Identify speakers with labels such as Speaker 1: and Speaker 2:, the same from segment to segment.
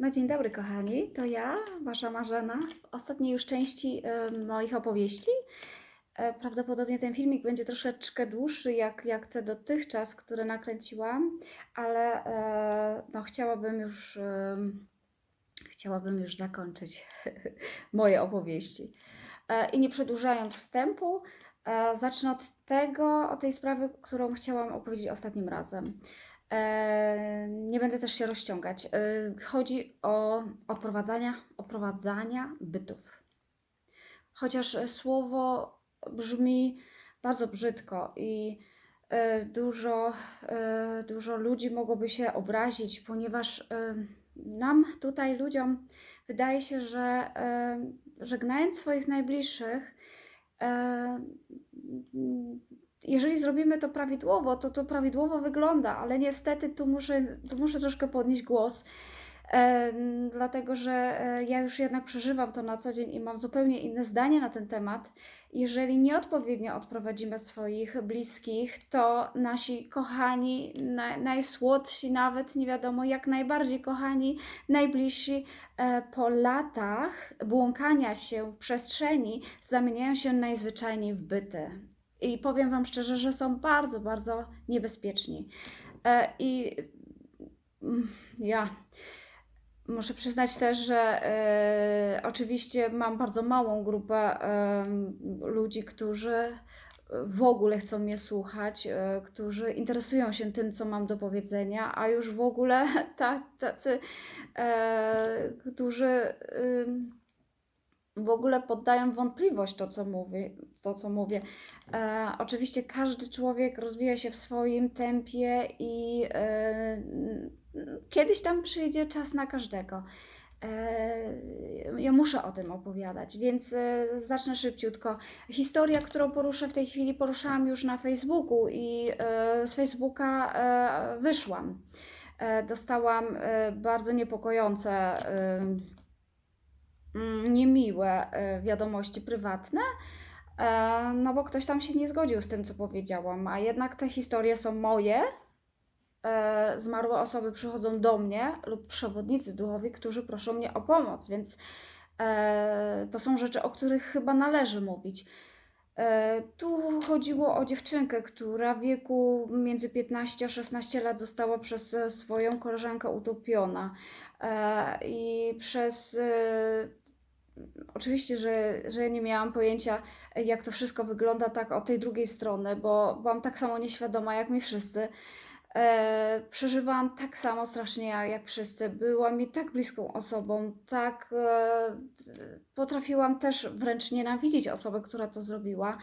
Speaker 1: No dzień dobry kochani, to ja, Wasza Marzena, w ostatniej już części e, moich opowieści. E, prawdopodobnie ten filmik będzie troszeczkę dłuższy jak, jak te dotychczas, które nakręciłam, ale e, no, chciałabym już em, chciałabym już zakończyć moje opowieści. E, I nie przedłużając wstępu, e, zacznę od tego, od tej sprawy, którą chciałam opowiedzieć ostatnim razem. Nie będę też się rozciągać. E, Chodzi o odprowadzania, odprowadzania bytów. Chociaż słowo brzmi bardzo brzydko i e, dużo, e, dużo ludzi mogłoby się obrazić, ponieważ nam tutaj, ludziom, wydaje się, że żegnając swoich najbliższych, jeżeli zrobimy to prawidłowo, to to prawidłowo wygląda, ale niestety tu muszę, tu muszę troszkę podnieść głos, e, dlatego że e, ja już jednak przeżywam to na co dzień i mam zupełnie inne zdanie na ten temat. Jeżeli nieodpowiednio odprowadzimy swoich bliskich, to nasi kochani, na, najsłodsi, nawet nie wiadomo jak najbardziej kochani, najbliżsi e, po latach błąkania się w przestrzeni zamieniają się najzwyczajniej w byty. I powiem Wam szczerze, że są bardzo, bardzo niebezpieczni. E, I mm, ja muszę przyznać też, że e, oczywiście mam bardzo małą grupę ludzi, którzy w ogóle chcą mnie słuchać, e, którzy interesują się tym, co mam do powiedzenia, a już w ogóle ta, tacy, którzy w ogóle poddają wątpliwość to, co mówię. To, co mówię. E, oczywiście każdy człowiek rozwija się w swoim tempie i e, kiedyś tam przyjdzie czas na każdego. E, ja muszę o tym opowiadać, więc e, zacznę szybciutko. Historia, którą poruszę w tej chwili, poruszałam już na Facebooku i e, z Facebooka wyszłam. Dostałam bardzo niepokojące. Niemiłe e, wiadomości prywatne, e, no bo ktoś tam się nie zgodził z tym, co powiedziałam, a jednak te historie są moje. E, Zmarłe osoby przychodzą do mnie lub przewodnicy duchowi, którzy proszą mnie o pomoc, więc to są rzeczy, o których chyba należy mówić. E, Tu chodziło o dziewczynkę, która w wieku między 15 a 16 lat została przez e, swoją koleżankę utopiona. E, I przez Oczywiście, że, że nie miałam pojęcia, jak to wszystko wygląda tak od tej drugiej strony, bo byłam tak samo nieświadoma jak my wszyscy. E, przeżywałam tak samo strasznie jak, jak wszyscy. Byłam mi tak bliską osobą, tak e, potrafiłam też wręcz nienawidzić osobę, która to zrobiła.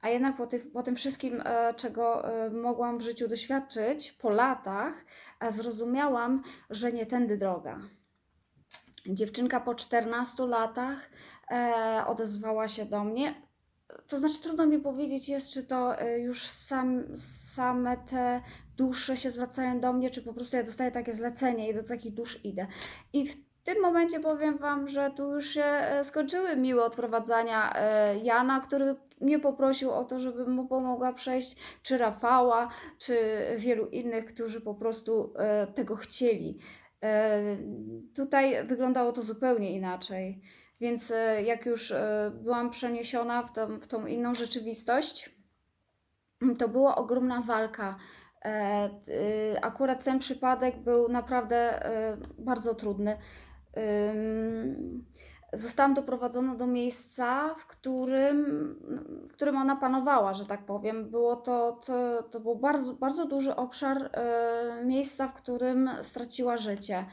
Speaker 1: A jednak po, tych, po tym wszystkim, e, czego e, mogłam w życiu doświadczyć po latach, e, zrozumiałam, że nie tędy droga. Dziewczynka po 14 latach e, odezwała się do mnie. To znaczy, trudno mi powiedzieć jest, czy to e, już sam, same te dusze się zwracają do mnie, czy po prostu ja dostaję takie zlecenie i do takich dusz idę. I w tym momencie powiem Wam, że tu już się e, skończyły miłe odprowadzania e, Jana, który mnie poprosił o to, żebym mu pomogła przejść, czy Rafała, czy wielu innych, którzy po prostu tego chcieli. Tutaj wyglądało to zupełnie inaczej. Więc e, jak już e, byłam przeniesiona w tą, w tą inną rzeczywistość, to była ogromna walka. E, Akurat ten przypadek był naprawdę bardzo trudny. Zostałam doprowadzona do miejsca, w którym, w którym ona panowała, że tak powiem. Było to, to, to był bardzo, bardzo duży obszar miejsca, w którym straciła życie.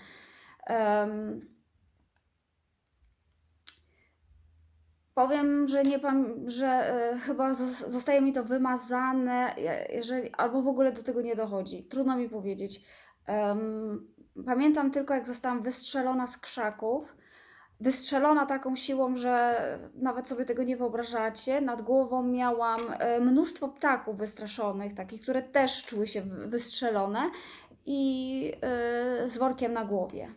Speaker 1: Powiem, że nie pam- że e, chyba zos- zostaje mi to wymazane, je- jeżeli, albo w ogóle do tego nie dochodzi. Trudno mi powiedzieć. Pamiętam tylko, jak zostałam wystrzelona z krzaków. Wystrzelona taką siłą, że nawet sobie tego nie wyobrażacie. Nad głową miałam e, mnóstwo ptaków wystraszonych, takich, które też czuły się wy- wystrzelone, i e, z workiem na głowie.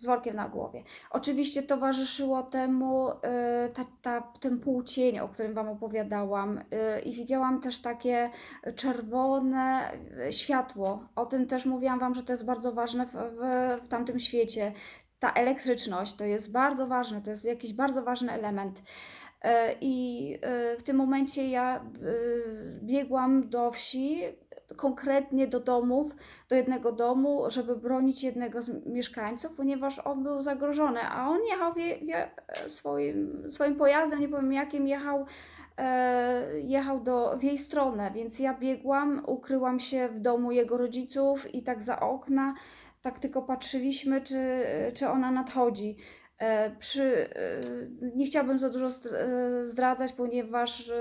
Speaker 1: Z workiem na głowie. Oczywiście towarzyszyło temu y, ta, ta, ten półcień, o którym Wam opowiadałam, y, i widziałam też takie czerwone y, światło. O tym też mówiłam Wam, że to jest bardzo ważne w, w, w tamtym świecie. Ta elektryczność to jest bardzo ważne, to jest jakiś bardzo ważny element. I w tym momencie ja biegłam do wsi, konkretnie do domów, do jednego domu, żeby bronić jednego z mieszkańców, ponieważ on był zagrożony, a on jechał wie, wie, swoim, swoim pojazdem, nie powiem jakim, jechał, jechał do, w jej stronę, więc ja biegłam, ukryłam się w domu jego rodziców i tak za okna, tak tylko patrzyliśmy, czy, czy ona nadchodzi. E, przy, e, nie chciałabym za dużo e, zdradzać, ponieważ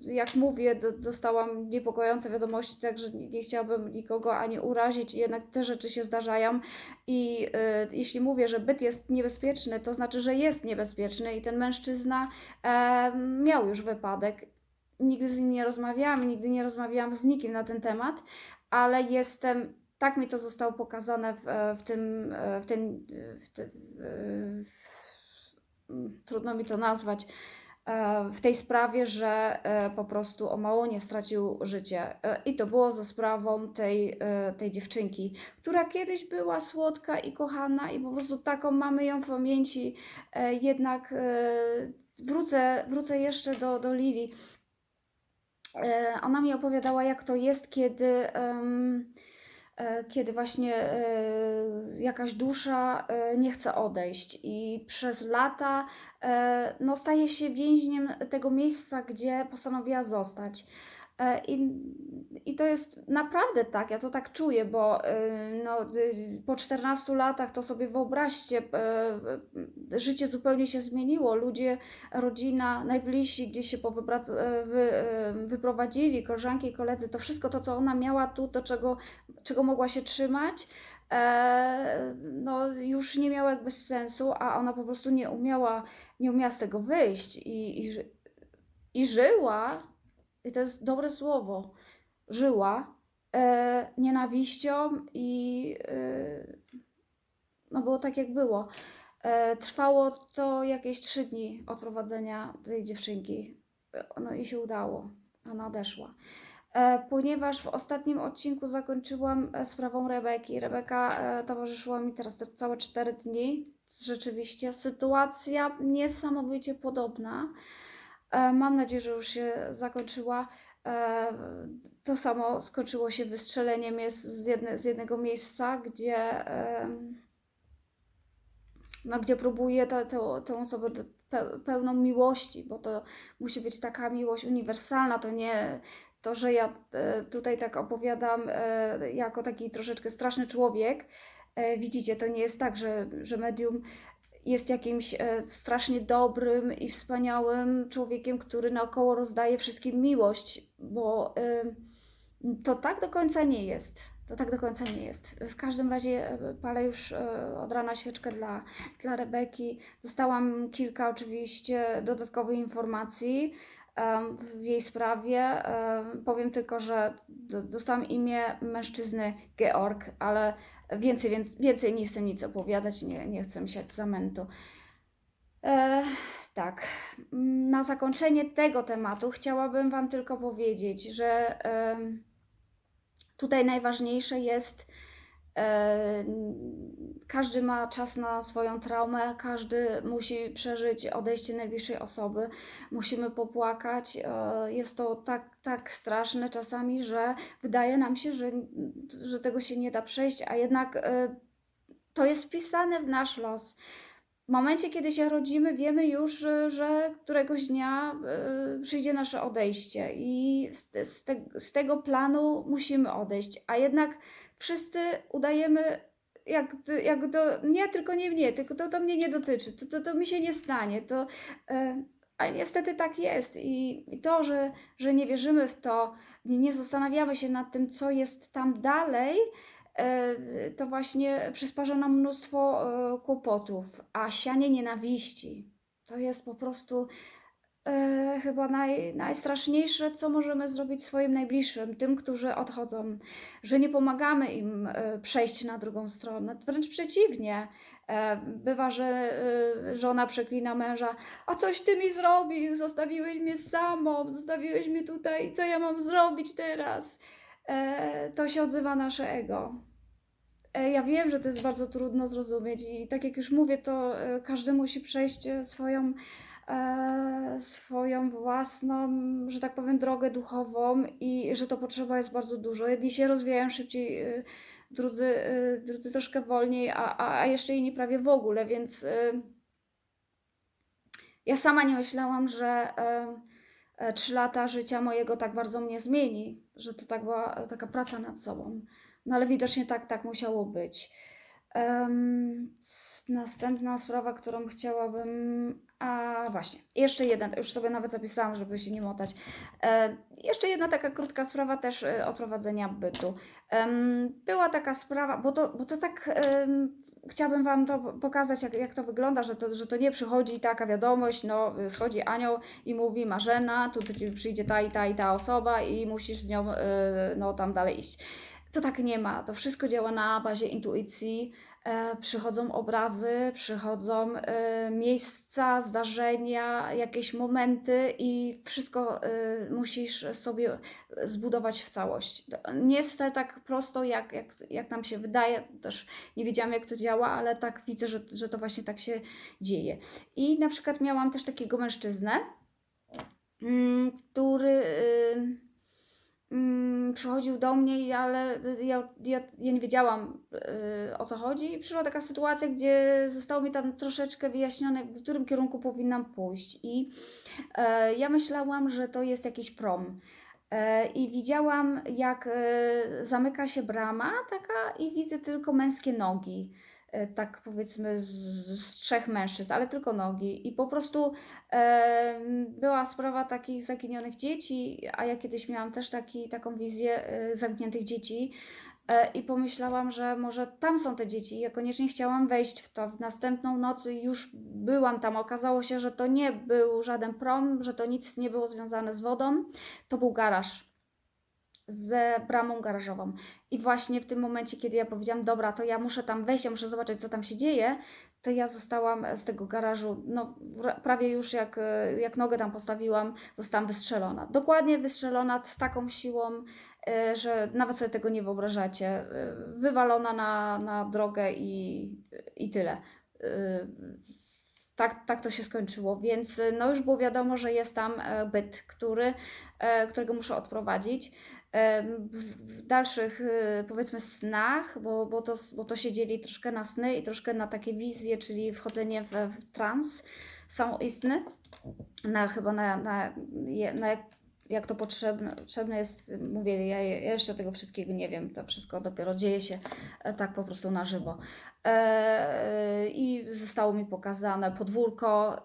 Speaker 1: jak mówię, dostałam niepokojące wiadomości, także nie chciałabym nikogo ani urazić, jednak te rzeczy się zdarzają i jeśli mówię, że byt jest niebezpieczny, to znaczy, że jest niebezpieczny i ten mężczyzna miał już wypadek. Nigdy z nim nie rozmawiałam, nigdy nie rozmawiałam z nikim na ten temat, ale jestem tak mi to zostało pokazane w, e, w tym, e, w ten, w te, trudno mi to nazwać, e, w tej sprawie, że po prostu o mało nie stracił życie. I to było za sprawą tej, tej dziewczynki, która kiedyś była słodka i kochana i po prostu taką mamy ją w pamięci. Jednak wrócę, wrócę jeszcze do, do Lili. Ona mi opowiadała, jak to jest, kiedy. Um, E, kiedy właśnie e, jakaś dusza e, nie chce odejść i przez lata no, staje się więźniem tego miejsca, gdzie postanowiła zostać. E, I, I to jest naprawdę tak, ja to tak czuję, bo e, no, po 14 latach to sobie wyobraźcie, e, życie zupełnie się zmieniło. Ludzie, rodzina, najbliżsi gdzieś się wy, wyprowadzili, koleżanki i koledzy, to wszystko to, co ona miała tu, do czego, czego mogła się trzymać, no, już nie miało jakby sensu, a ona po prostu nie umiała, nie umiała z tego wyjść i, i, i żyła i to jest dobre słowo, żyła e, nienawiścią i e, no było tak jak było. E, trwało to jakieś trzy dni odprowadzenia tej dziewczynki. No i się udało. Ona odeszła. E, ponieważ w ostatnim odcinku zakończyłam e, sprawą Rebeki. Rebeka e, towarzyszyła mi teraz te całe cztery dni. Rzeczywiście sytuacja niesamowicie podobna. E, mam nadzieję, że już się zakończyła. E, to samo skończyło się wystrzeleniem z, jedne, z jednego miejsca, gdzie, no, gdzie próbuje tę, tę, osobę do, pełną miłości, bo to musi być taka miłość uniwersalna, to nie to, że ja e, tutaj tak opowiadam jako taki troszeczkę straszny człowiek. Widzicie, to nie jest tak, że, że medium jest jakimś e, strasznie dobrym i wspaniałym człowiekiem, który naokoło rozdaje wszystkim miłość, bo to tak do końca nie jest. To tak do końca nie jest. W każdym razie e, palę już e, od rana świeczkę dla, dla Rebeki. Dostałam kilka oczywiście dodatkowych informacji w jej sprawie. Powiem tylko, że dostałam imię mężczyzny Georg, ale Więcej, więc, więcej nie chcę nic opowiadać, nie, nie chcę siać zamętu. E, tak, na zakończenie tego tematu chciałabym Wam tylko powiedzieć, że e, tutaj najważniejsze jest każdy ma czas na swoją traumę, każdy musi przeżyć odejście najbliższej osoby, musimy popłakać. E, jest to tak, tak straszne czasami, że wydaje nam się, że, że tego się nie da przejść, a jednak e, to jest wpisane w nasz los. W momencie, kiedy się rodzimy, wiemy już, że, któregoś dnia przyjdzie nasze odejście, i z, te, z tego planu musimy odejść, a jednak wszyscy udajemy, jak, jak do, nie, tylko nie mnie, tylko to, to mnie nie dotyczy, to, to, to mi się nie stanie, to, e, ale niestety tak jest I, i to, że, że nie wierzymy w to, nie, nie zastanawiamy się nad tym, co jest tam dalej, e, to właśnie przysparza nam mnóstwo e, kłopotów, a sianie nienawiści to jest po prostu e, chyba naj, najstraszniejsze, co możemy zrobić swoim najbliższym, tym, którzy odchodzą, że nie pomagamy im e, przejść na drugą stronę. Wręcz przeciwnie. E, bywa, że e, żona przeklina męża, a coś ty mi zrobił, zostawiłeś mnie samą, zostawiłeś mnie tutaj, co ja mam zrobić teraz? E, to się odzywa nasze ego. E, Ja wiem, że to jest bardzo trudno zrozumieć i tak jak już mówię, to e, każdy musi przejść e, swoją, swoją własną, że tak powiem, drogę duchową i że to potrzeba jest bardzo dużo. Jedni się rozwijają szybciej, e, drudzy, e, drudzy troszkę wolniej, a, a, jeszcze inni prawie w ogóle, więc e, ja sama nie myślałam, że e, e, trzy lata życia mojego tak bardzo mnie zmieni, że to tak była e, taka praca nad sobą. No ale widocznie tak, tak musiało być. S- następna sprawa, którą chciałabym. A właśnie, jeszcze jedna, już sobie nawet zapisałam, żeby się nie motać. E, jeszcze jedna taka krótka sprawa też e, odprowadzenia bytu. Em, była taka sprawa, bo to, bo to tak. em, Chciałabym Wam to pokazać, jak, jak to wygląda, że to, że to nie przychodzi taka wiadomość, no schodzi anioł i mówi Marzena, tu przyjdzie ta i ta i ta osoba i musisz z nią e, no, tam dalej iść. To tak nie ma. To wszystko działa na bazie intuicji. E, przychodzą obrazy, przychodzą e, miejsca, zdarzenia, jakieś momenty i wszystko e, musisz sobie zbudować w całość. Nie jest wcale tak prosto, jak, jak, jak nam się wydaje. Też nie wiedziałam, jak to działa, ale tak widzę, że, że to właśnie tak się dzieje. I na przykład miałam też takiego mężczyznę, mm, który. Mm, przychodził do mnie, ale ja, ja, ja nie wiedziałam y, o co chodzi. I przyszła taka sytuacja, gdzie zostało mi tam troszeczkę wyjaśnione, w którym kierunku powinnam pójść. I e, ja myślałam, że to jest jakiś prom. E, I widziałam, jak e, zamyka się brama taka, i widzę tylko męskie nogi. E, Tak powiedzmy z, z trzech mężczyzn, ale tylko nogi. I po prostu e, była sprawa takich zaginionych dzieci, a ja kiedyś miałam też taki, taką wizję e, zamkniętych dzieci. E, I pomyślałam, że może tam są te dzieci. Ja koniecznie chciałam wejść w to. W następną noc już byłam tam. Okazało się, że to nie był żaden prom, że to nic nie było związane z wodą. To był garaż z bramą garażową. I właśnie w tym momencie, kiedy ja powiedziałam, dobra, to ja muszę tam wejść, ja muszę zobaczyć, co tam się dzieje, to ja zostałam z tego garażu, no prawie już jak, e, jak nogę tam postawiłam, zostałam wystrzelona. Dokładnie wystrzelona z taką siłą, e, że nawet sobie tego nie wyobrażacie. E, Wywalona na, na drogę i, i tyle. E, Tak, tak to się skończyło, więc e, no już było wiadomo, że jest tam e, byt, który, e, którego muszę odprowadzić. W, dalszych e, powiedzmy snach, bo, bo, to, bo to się dzieli troszkę na sny i troszkę na takie wizje, czyli wchodzenie w, w trans samoistny, na chyba na, na, na jak, jak to potrzebne, potrzebne jest, mówię, ja, jeszcze tego wszystkiego nie wiem, to wszystko dopiero dzieje się e, tak po prostu na żywo. E, I zostało mi pokazane podwórko,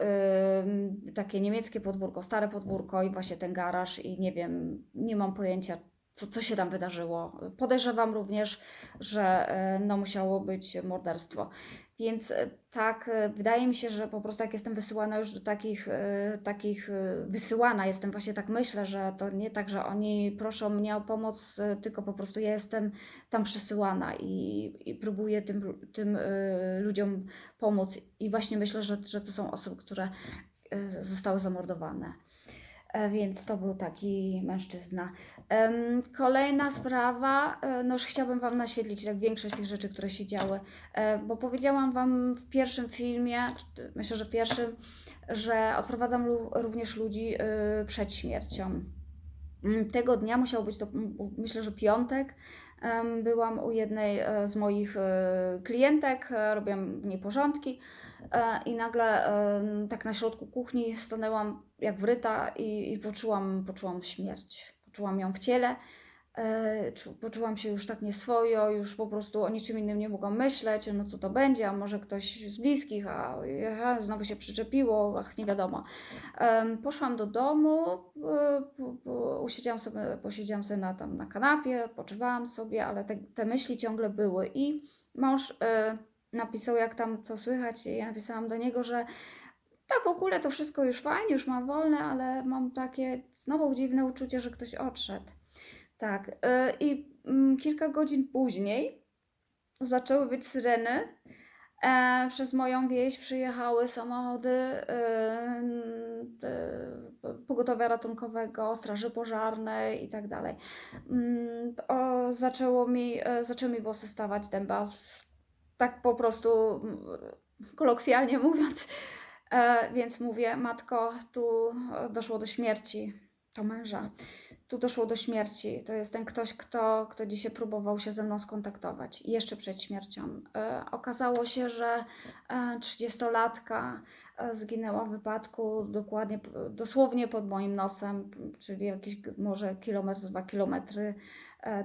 Speaker 1: takie niemieckie podwórko, stare podwórko i właśnie ten garaż i nie wiem, nie mam pojęcia, co, co się tam wydarzyło. Podejrzewam również, że e, no, musiało być morderstwo. Więc e, tak, e, wydaje mi się, że po prostu jak jestem wysyłana już do takich, takich wysyłana jestem, właśnie tak myślę, że to nie tak, że oni proszą mnie o pomoc, tylko po prostu ja jestem tam przesyłana i, i próbuję tym, tym ludziom pomóc. I właśnie myślę, że, że to są osoby, które zostały zamordowane. E, Więc to był taki mężczyzna. Kolejna sprawa, e, no już chciałabym Wam naświetlić tak większość tych rzeczy, które się działy, E, bo powiedziałam Wam w pierwszym filmie, myślę, że pierwszym, że odprowadzam również ludzi y, przed śmiercią. Mm, Tego dnia musiał być to, myślę, że piątek. Byłam u jednej z moich klientek, robiłam w niej porządki i nagle tak na środku kuchni stanęłam jak wryta i, i poczułam, poczułam śmierć. Poczułam ją w ciele. E, czu- Poczułam się już tak nieswojo, już po prostu o niczym innym nie mogłam myśleć, no co to będzie, a może ktoś z bliskich, a aha, znowu się przyczepiło, ach, nie wiadomo. Poszłam do domu, e, usiedziałam sobie, posiedziałam sobie na, tam na kanapie, odpoczywałam sobie, ale te, te myśli ciągle były i mąż e, napisał jak tam co słychać i ja napisałam do niego, że tak w ogóle to wszystko już fajnie, już mam wolne, ale mam takie znowu dziwne uczucie, że ktoś odszedł. Tak. y, I mm, kilka godzin później zaczęły być syreny. E, przez moją wieś przyjechały samochody y, y, pogotowia ratunkowego, straży pożarnej i tak dalej. Mm, zaczęło mi, e, zaczęły mi włosy stawać dęba. Tak po prostu kolokwialnie mówiąc. E, więc mówię, matko, tu e, doszło do śmierci. To męża. Tu doszło do śmierci. To jest ten ktoś, kto, kto dzisiaj próbował się ze mną skontaktować. Jeszcze przed śmiercią. E, okazało się, że 30-latka e, zginęła w wypadku dokładnie, dosłownie pod moim nosem, czyli jakieś g- może kilometr, dwa kilometry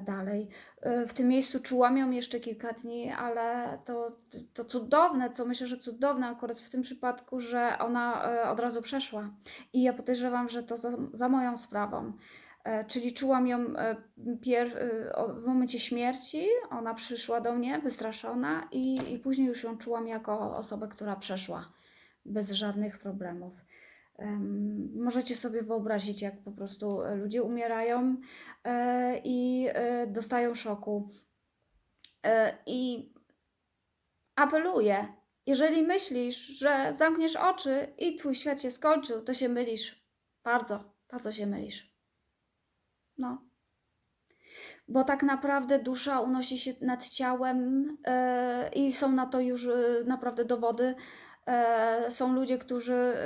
Speaker 1: dalej. E, W tym miejscu czułam ją jeszcze kilka dni, ale to, to cudowne, co myślę, że cudowne akurat w tym przypadku, że ona e, od razu przeszła. I ja podejrzewam, że to za, za moją sprawą. E, Czyli czułam ją e, e, w momencie śmierci, ona przyszła do mnie wystraszona i, i później już ją czułam jako osobę, która przeszła bez żadnych problemów. Możecie sobie wyobrazić, jak po prostu e, ludzie umierają e, i e, dostają szoku. I apeluję, jeżeli myślisz, że zamkniesz oczy i twój świat się skończył, to się mylisz. Bardzo, bardzo się mylisz. No. Bo tak naprawdę dusza unosi się nad ciałem i są na to już naprawdę dowody. E, są ludzie, którzy e,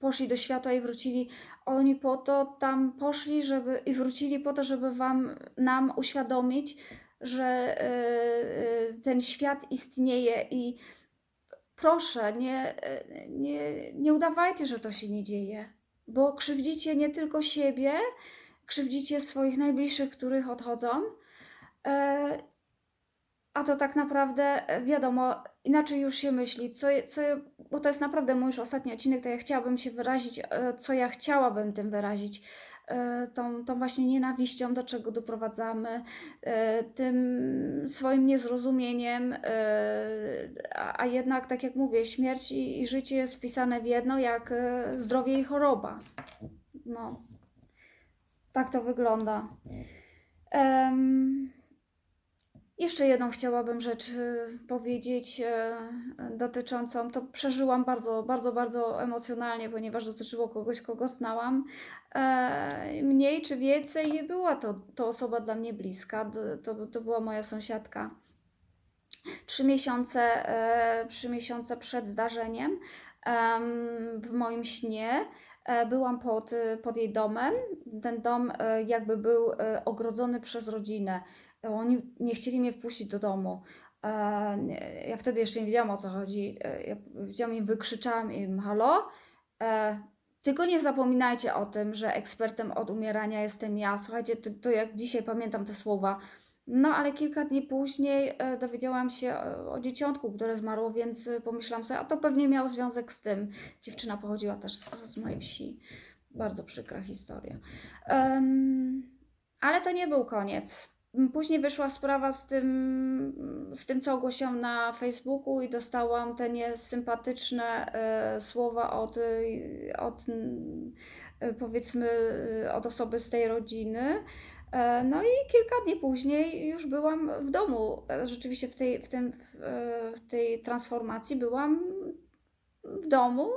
Speaker 1: poszli do światła i wrócili. Oni po to tam poszli, żeby i wrócili po to, żeby wam nam uświadomić, że e, ten świat istnieje i proszę, nie, nie, nie udawajcie, że to się nie dzieje, bo krzywdzicie nie tylko siebie, krzywdzicie swoich najbliższych, których odchodzą. A to tak naprawdę wiadomo, inaczej już się myśli, co, co, bo to jest naprawdę mój już ostatni odcinek, to ja chciałabym się wyrazić, e, co ja chciałabym tym wyrazić. E, Tą, tą właśnie nienawiścią, do czego doprowadzamy, e, tym swoim niezrozumieniem, a, jednak, tak jak mówię, śmierć i, i życie jest wpisane w jedno, jak zdrowie i choroba. No, tak to wygląda. Em, jeszcze jedną chciałabym rzecz e, powiedzieć e, dotyczącą, to przeżyłam bardzo, bardzo, bardzo emocjonalnie, ponieważ dotyczyło kogoś, kogo znałam. E, Mniej czy więcej była to, to osoba dla mnie bliska, to, to była moja sąsiadka. Trzy miesiące, e, trzy miesiące przed zdarzeniem em, w moim śnie byłam pod, pod jej domem. Ten dom jakby był ogrodzony przez rodzinę. Oni nie chcieli mnie wpuścić do domu. Ja wtedy jeszcze nie wiedziałam o co chodzi. E, Ja widziałam im, wykrzyczałam im halo. E, Tylko nie zapominajcie o tym, że ekspertem od umierania jestem ja. Słuchajcie, to, to jak dzisiaj pamiętam te słowa. No, ale kilka dni później e, dowiedziałam się o dzieciątku, które zmarło, więc pomyślałam sobie, a to pewnie miało związek z tym. Dziewczyna pochodziła też z, z mojej wsi. Bardzo przykra historia. Em, ale to nie był koniec. Później wyszła sprawa z tym, z tym, co ogłosiłam na Facebooku i dostałam te niesympatyczne e, słowa od, e, od e, powiedzmy od osoby z tej rodziny. No i kilka dni później już byłam w domu. Rzeczywiście w tej, w tym, w, tej transformacji byłam w domu,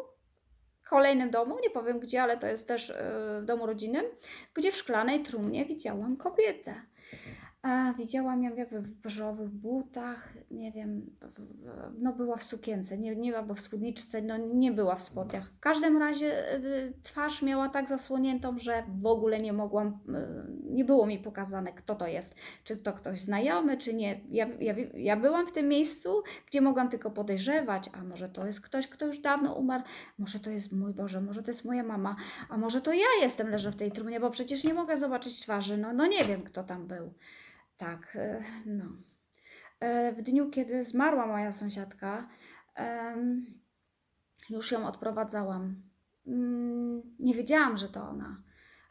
Speaker 1: kolejnym domu, nie powiem gdzie, ale to jest też w domu rodzinnym, gdzie w szklanej trumnie widziałam kobietę. A widziałam ją jakby w beżowych butach, nie wiem, w, no była w sukience, nie, nie była w spódniczce, no nie była w spodniach. W każdym razie y, twarz miała tak zasłoniętą, że w ogóle nie mogłam, y, nie było mi pokazane, kto to jest. Czy to ktoś znajomy, czy nie. Ja, ja, ja byłam w tym miejscu, gdzie mogłam tylko podejrzewać, a może to jest ktoś, kto już dawno umarł, może to jest mój Boże, może to jest moja mama, a może to ja jestem, leżę w tej trumnie, bo przecież nie mogę zobaczyć twarzy, no, no nie wiem, kto tam był. Tak, e, no. E, W dniu, kiedy zmarła moja sąsiadka, już ją odprowadzałam. Mm, Nie wiedziałam, że to ona.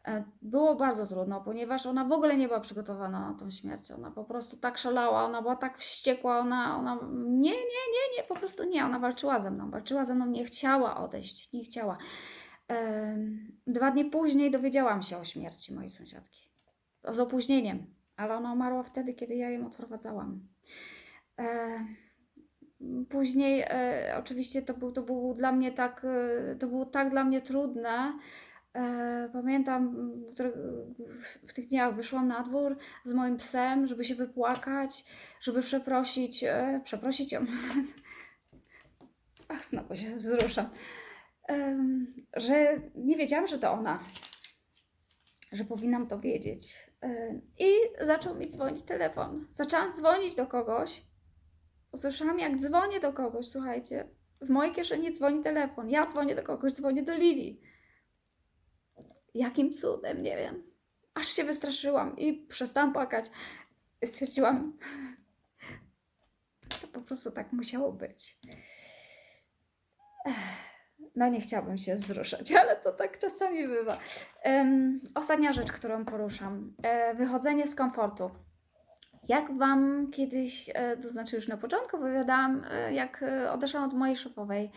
Speaker 1: E, Było bardzo trudno, ponieważ ona w ogóle nie była przygotowana na tą śmierć. Ona po prostu tak szalała, ona była tak wściekła, ona, ona nie, nie, nie, nie, po prostu nie. Ona walczyła ze mną, walczyła ze mną, nie chciała odejść, nie chciała. Dwa dni później dowiedziałam się o śmierci mojej sąsiadki. Z opóźnieniem, ale ona umarła wtedy, kiedy ja ją odprowadzałam. E, Później e, oczywiście to był, to był dla mnie tak, e, to było tak dla mnie trudne. E, pamiętam, w, w tych dniach wyszłam na dwór z moim psem, żeby się wypłakać, żeby przeprosić, e, przeprosić ją. Ach, znowu się wzruszam. Em, że nie wiedziałam, że to ona, że powinnam to wiedzieć. E, I zaczął mi dzwonić telefon. Zaczęłam dzwonić do kogoś. Usłyszałam, jak dzwonię do kogoś, słuchajcie. W mojej kieszeni dzwoni telefon. Ja dzwonię do kogoś, dzwonię do Lili. Jakim cudem, nie wiem. Aż się wystraszyłam i przestałam płakać. Stwierdziłam, to po prostu tak musiało być. Ech, No nie chciałabym się wzruszać, ale to tak czasami bywa. Em, ostatnia rzecz, którą poruszam. E, wychodzenie z komfortu. Jak Wam kiedyś, e, to znaczy już na początku opowiadałam, e, jak e, odeszłam od mojej szefowej.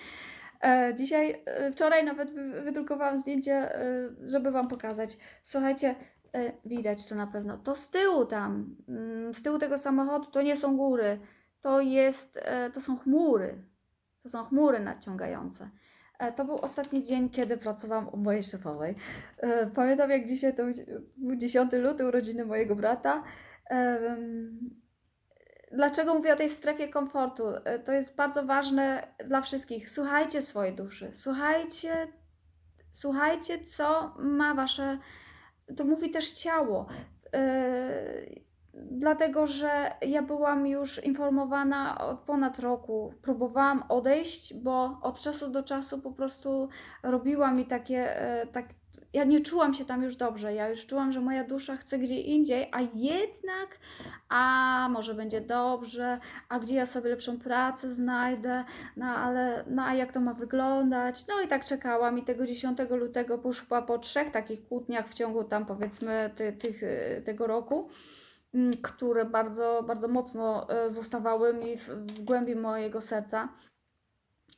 Speaker 1: E, Dzisiaj, e, wczoraj nawet wy- wydrukowałam zdjęcie, e, żeby Wam pokazać. Słuchajcie, e, widać to na pewno. To z tyłu tam, mm, z tyłu tego samochodu to nie są góry, to jest, e, to są chmury. To są chmury nadciągające. E, To był ostatni dzień, kiedy pracowałam u mojej szefowej. E, Pamiętam jak dzisiaj to był 10 luty, urodziny mojego brata. Dlaczego mówię o tej strefie komfortu? E, To jest bardzo ważne dla wszystkich. Słuchajcie swojej duszy. Słuchajcie, słuchajcie, co ma wasze. To mówi też ciało. Dlatego, że ja byłam już informowana od ponad roku. Próbowałam odejść, bo od czasu do czasu po prostu robiła mi takie. e, Tak, ja nie czułam się tam już dobrze. Ja już czułam, że moja dusza chce gdzie indziej, a jednak, a może będzie dobrze, a gdzie ja sobie lepszą pracę znajdę, no ale no, a jak to ma wyglądać? No i tak czekałam i tego 10 lutego poszła po trzech takich kłótniach w ciągu tam powiedzmy ty, tych, e, tego roku które bardzo, bardzo mocno e, zostawały mi w, w głębi mojego serca.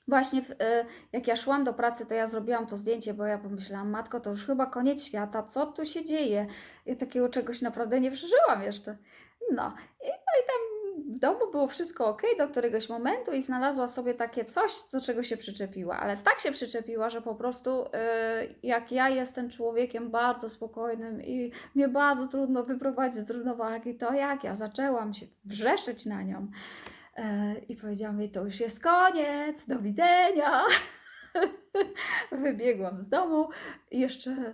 Speaker 1: Właśnie w, e, jak ja szłam do pracy, to ja zrobiłam to zdjęcie, bo ja pomyślałam, matko, to już chyba koniec świata, co tu się dzieje? Ja takiego czegoś naprawdę nie przeżyłam jeszcze. No i, no i tam w domu było wszystko ok do któregoś momentu i znalazła sobie takie coś, do czego się przyczepiła, ale tak się przyczepiła, że po prostu e, jak ja jestem człowiekiem bardzo spokojnym i mnie bardzo trudno wyprowadzić z równowagi, to jak ja zaczęłam się wrzeszczeć na nią e, i powiedziałam jej, to już jest koniec, do widzenia. Wybiegłam z domu i jeszcze,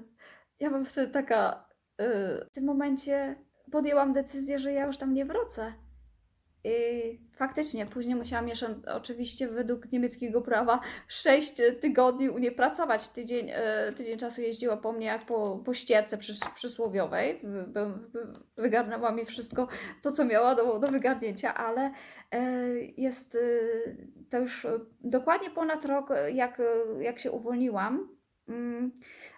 Speaker 1: ja byłam wtedy taka, e, w tym momencie podjęłam decyzję, że ja już tam nie wrócę. I faktycznie, później musiałam jeszcze oczywiście według niemieckiego prawa 6 tygodni u niej pracować. Tydzień, e, tydzień czasu jeździła po mnie jak po, po ścierce przys, przysłowiowej. Wy- wy- wy- Wygarnęła mi wszystko to, co miała do, do wygarnięcia, ale e, jest e, to już e, dokładnie ponad rok, e, jak, e, jak się uwolniłam. Mm,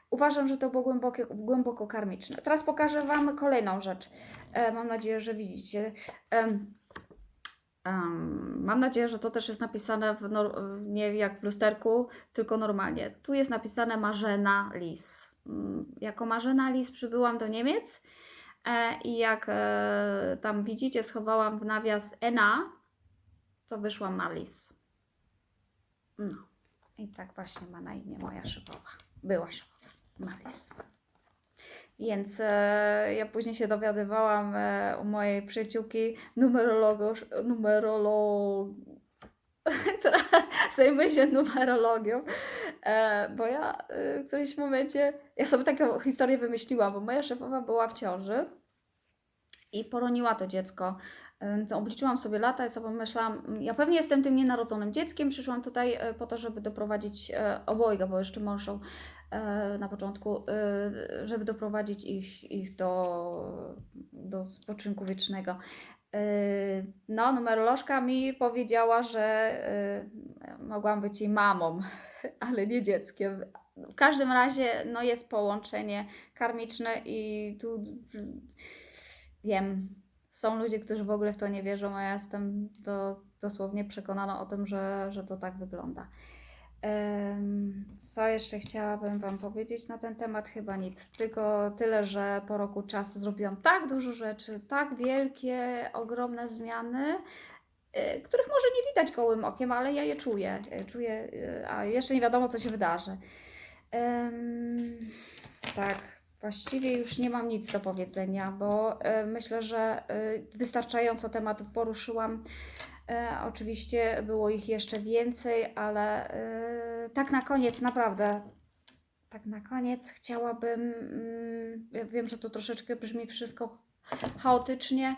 Speaker 1: Uważam, że to było głębokie, głęboko karmiczne. Teraz pokażę Wam kolejną rzecz. E, mam nadzieję, że widzicie. Em, mam nadzieję, że to też jest napisane w nie jak w lusterku, tylko normalnie. Tu jest napisane Marzena Lis. Mm, Jako Marzena Lis przybyłam do Niemiec e, i jak e, tam widzicie, schowałam w nawias Ena, to wyszła Malis. No i tak właśnie ma na imię moja szefowa. Była szefowa. Malis. Więc e, ja później się dowiadywałam e, u mojej przyjaciółki numerologo, numerolog, która zajmuje się numerologią, e, bo ja w którymś momencie, ja sobie taką historię wymyśliłam, bo moja szefowa była w ciąży i poroniła to dziecko. Obliczyłam sobie lata i sobie myślałam, mm, ja pewnie jestem tym nienarodzonym dzieckiem, przyszłam tutaj po to, żeby doprowadzić obojga, bo jeszcze mążą e, na początku, e, żeby doprowadzić ich, ich do, do spoczynku wiecznego. E, No, numerolożka mi powiedziała, że e, mogłam być jej mamą, ale nie dzieckiem. W każdym razie no, jest połączenie karmiczne i tu wiem, Są ludzie, którzy w ogóle w to nie wierzą, a ja jestem do, dosłownie przekonana o tym, że, że to tak wygląda. Em, Co jeszcze chciałabym Wam powiedzieć na ten temat? Chyba nic. Tylko tyle, że po roku czasu zrobiłam tak dużo rzeczy, tak wielkie, ogromne zmiany, y, których może nie widać gołym okiem, ale ja je czuję. y, Czuję, y, a jeszcze nie wiadomo, co się wydarzy. Tak, właściwie już nie mam nic do powiedzenia, bo e, myślę, że e, wystarczająco tematów poruszyłam. E, oczywiście było ich jeszcze więcej, ale e, tak na koniec, naprawdę, tak na koniec chciałabym, mm, ja wiem, że to troszeczkę brzmi wszystko chaotycznie.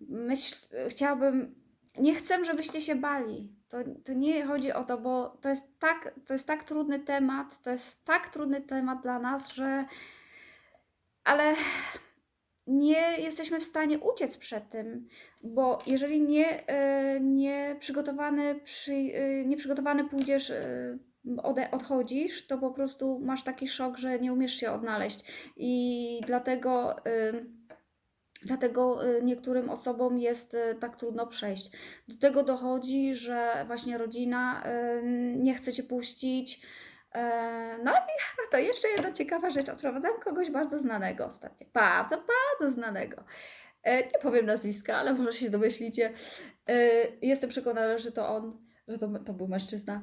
Speaker 1: Myśl, chciałabym, nie chcę, żebyście się bali. To, to nie chodzi o to, bo to jest, tak, to jest tak trudny temat, to jest tak trudny temat dla nas, że ale nie jesteśmy w stanie uciec przed tym, bo jeżeli nie, e, nie przygotowany, przy, e, nieprzygotowany pójdziesz, e, ode, odchodzisz, to po prostu masz taki szok, że nie umiesz się odnaleźć. I dlatego, dlatego niektórym osobom jest tak trudno przejść. Do tego dochodzi, że właśnie rodzina nie chce cię puścić. E, No i to jeszcze jedna ciekawa rzecz. Odprowadzam kogoś bardzo znanego ostatnio. Bardzo, bardzo znanego. E, Nie powiem nazwiska, ale może się domyślicie. E, Jestem przekonana, że to on, że to, to był mężczyzna,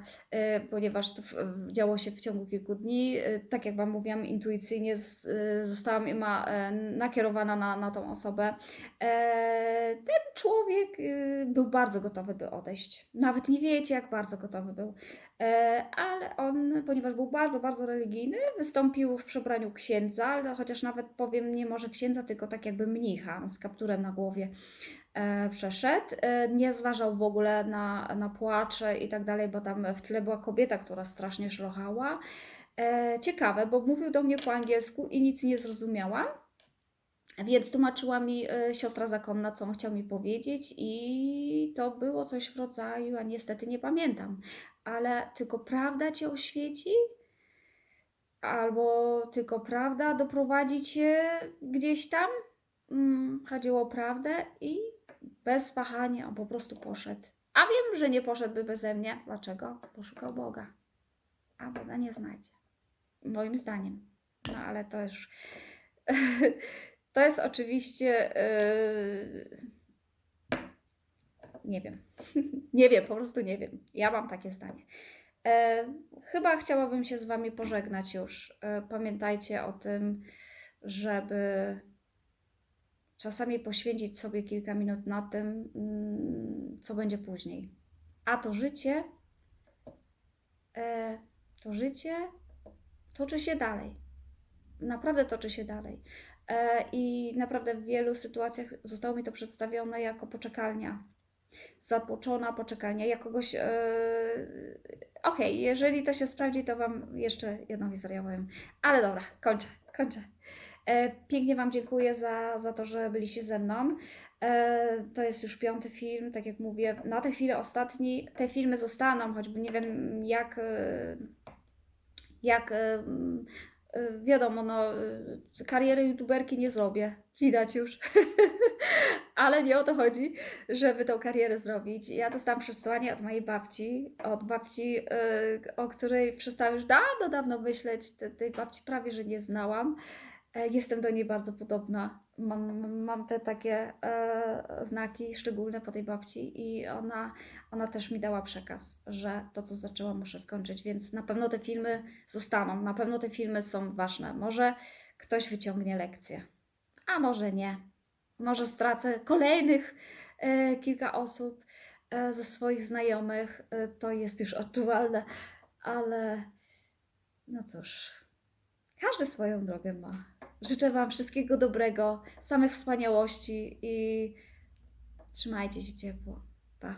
Speaker 1: ponieważ to działo się w ciągu kilku dni. Tak jak Wam mówiłam, intuicyjnie zostałam ima, nakierowana na, na tą osobę. Ten człowiek był bardzo gotowy, by odejść. Nawet nie wiecie, jak bardzo gotowy był. E, ale on, ponieważ był bardzo, bardzo religijny, wystąpił w przebraniu księdza, ale chociaż nawet powiem, nie może księdza, tylko tak jakby mnicha z kapturem na głowie e, przeszedł. E, nie zważał w ogóle na, na płacze i tak dalej, bo tam w tle była kobieta, która strasznie szlochała. Ciekawe, bo mówił do mnie po angielsku i nic nie zrozumiałam. Więc tłumaczyła mi e, siostra zakonna, co on chciał mi powiedzieć, i to było coś w rodzaju, a niestety nie pamiętam, ale tylko prawda cię oświeci, albo tylko prawda doprowadzi cię gdzieś tam. Mm, chodziło o prawdę i bez wahania on po prostu poszedł. A wiem, że nie poszedłby beze mnie. Dlaczego? Poszukał Boga. A Boga nie znajdzie. Moim zdaniem. No ale to już. To jest oczywiście. Yy... Nie wiem. nie wiem, po prostu nie wiem. Ja mam takie zdanie. E, chyba chciałabym się z Wami pożegnać już. E, pamiętajcie o tym, żeby czasami poświęcić sobie kilka minut na tym, mm, co będzie później. A to życie, e, to życie toczy się dalej. Naprawdę toczy się dalej. E, I naprawdę w wielu sytuacjach zostało mi to przedstawione jako poczekalnia. Zatłoczona poczekalnia. Ja kogoś. E, Okej, jeżeli to się sprawdzi, to Wam jeszcze jedną historię powiem. Ale dobra, kończę, kończę. E, Pięknie Wam dziękuję za, za to, że byliście ze mną. To jest już piąty film, tak jak mówię, na tę chwilę ostatni. Te filmy zostaną, choćby nie wiem jak, jak wiadomo, no, e, kariery youtuberki nie zrobię, widać już. Ale nie o to chodzi, żeby tą karierę zrobić. Ja dostałam przesłanie od mojej babci, od babci, e, o której przestałam już dawno, dawno myśleć. Te- Tej babci prawie, że nie znałam. E, Jestem do niej bardzo podobna. Mam, mam te takie e, znaki szczególne po tej babci i ona, ona też mi dała przekaz, że to, co zaczęłam, muszę skończyć, więc na pewno te filmy zostaną, na pewno te filmy są ważne. Może ktoś wyciągnie lekcję, a może nie. Może stracę kolejnych e, kilka osób e, ze swoich znajomych, e, to jest już odczuwalne, ale no cóż, każdy swoją drogę ma. Życzę Wam wszystkiego dobrego, samych wspaniałości i trzymajcie się ciepło. Pa.